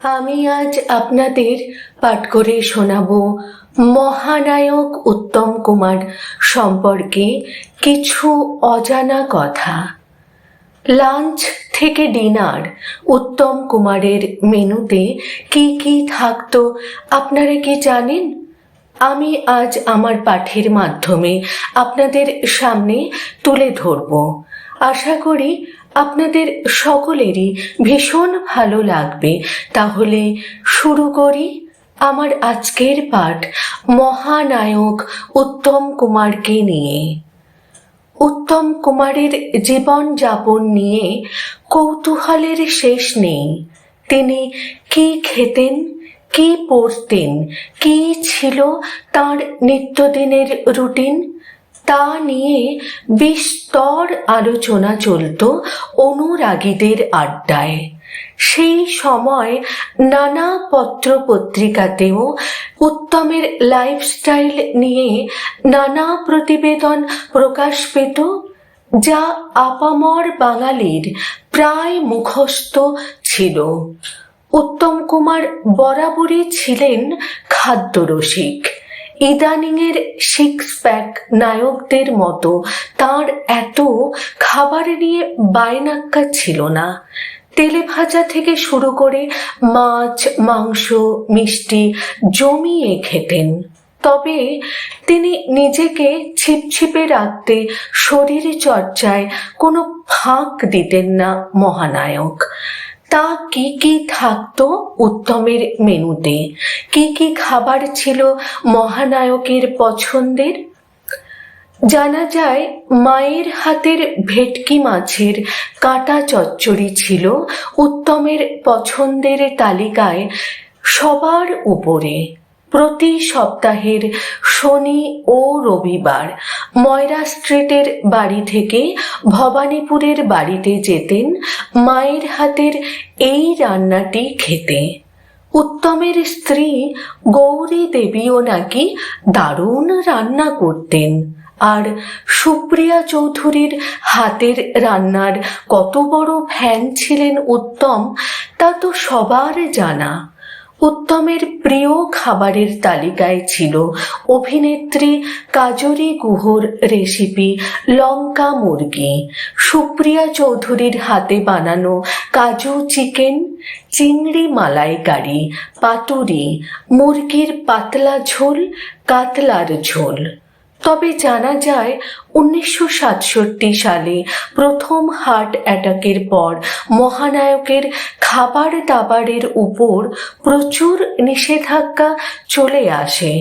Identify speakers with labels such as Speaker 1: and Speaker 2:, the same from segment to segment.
Speaker 1: আমি আজ আপনাদের পাঠ করে শোনাব মহানায়ক উত্তম কুমার সম্পর্কে কিছু অজানা কথা। লাঞ্চ থেকে ডিনার উত্তম কুমারের মেনুতে কি কি থাকতো আপনারা কি জানেন? আমি আজ আমার পাঠের মাধ্যমে আপনাদের সামনে তুলে ধরব। আশা করি আপনাদের সকলেরই ভীষণ ভালো লাগবে। তাহলে শুরু করি আমার আজকের পাঠ মহানায়ক উত্তম কুমারকে নিয়ে। উত্তম কুমারের জীবনযাপন নিয়ে কৌতূহলের শেষ নেই। তিনি কি খেতেন, কি পড়তেন কি ছিল তার নিত্যদিনের রুটিন তা নিয়ে বিস্তর আলোচনা চলত অনুরাগীদের আড্ডায়। সেই সময় নানা পত্র পত্রিকাতেও উত্তমের লাইফস্টাইল নিয়ে নানা প্রতিবেদন প্রকাশ পেত, যা আপামর বাঙালির প্রায় মুখস্থ ছিল। উত্তম কুমার বরাবরই ছিলেন খাদ্যরসিক। ইদানিংয়ের সিক্স প্যাক নায়কদের মতো তার এত খাবার নিয়ে বায়নাক্কা ছিল না। তেলে ভাজা থেকে শুরু করে মাছ, মাংস, মিষ্টি জমিয়ে খেতেন। তবে তিনি নিজেকে ছিপছিপে রাখতে শরীর চর্চায় কোনো ফাঁক দিতেন না মহানায়ক। তা কি কি থাকতো উত্তমের মেনুতে? কি কি খাবার ছিল মহানায়কের পছন্দের? জানা যায়, মায়ের হাতের ভেটকি মাছের কাটা চচ্চড়ি ছিল উত্তমের পছন্দের তালিকায় সবার উপরে। প্রতি সপ্তাহের শনি ও রবিবার ময়রা স্ট্রিটের বাড়ি থেকে ভবানীপুরের বাড়িতে যেতেন মায়ের হাতের এই রান্নাটি খেতে। উত্তমের স্ত্রী গৌরী দেবীও নাকি দারুণ রান্না করতেন। আর সুপ্রিয়া চৌধুরীর হাতের রান্নার কত বড় ফ্যান ছিলেন উত্তম তা তো সবার জানা। উত্তমের প্রিয় খাবারের তালিকায় ছিল অভিনেত্রী কাজরি গুহর রেসিপি লঙ্কা মুরগি। সুপ্রিয়া চৌধুরীর হাতে বানানো কাজু চিকেন, চিংড়ি মালাইকারি, পাতুরি, মুরগির পাতলা ঝোল, কাতলার ঝোল। তবে জানা যায়, উনিশশো সাতষট্টি সালে প্রথম হার্ট অ্যাটাকের পর মহানায়কের খাবার দাবারের উপর প্রচুর নিষেধাজ্ঞা চলে আসে।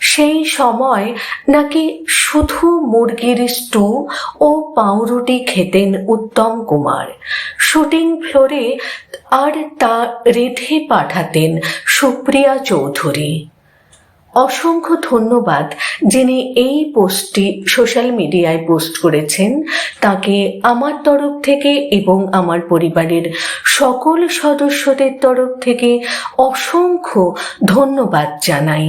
Speaker 1: সেই সময় নাকি শুধু মুরগির স্টু ও পাউরুটি খেতেন উত্তম কুমার। শুটিং ফ্লোরে আর তা রেধে পাঠাতেন সুপ্রিয়া চৌধুরী। অসংখ্য ধন্যবাদ যিনি এই পোস্টটি সোশ্যাল মিডিয়ায় পোস্ট করেছেন। তাকে আমার তরফ থেকে এবং আমার পরিবারের সকল সদস্যদের তরফ থেকে অসংখ্য ধন্যবাদ জানাই।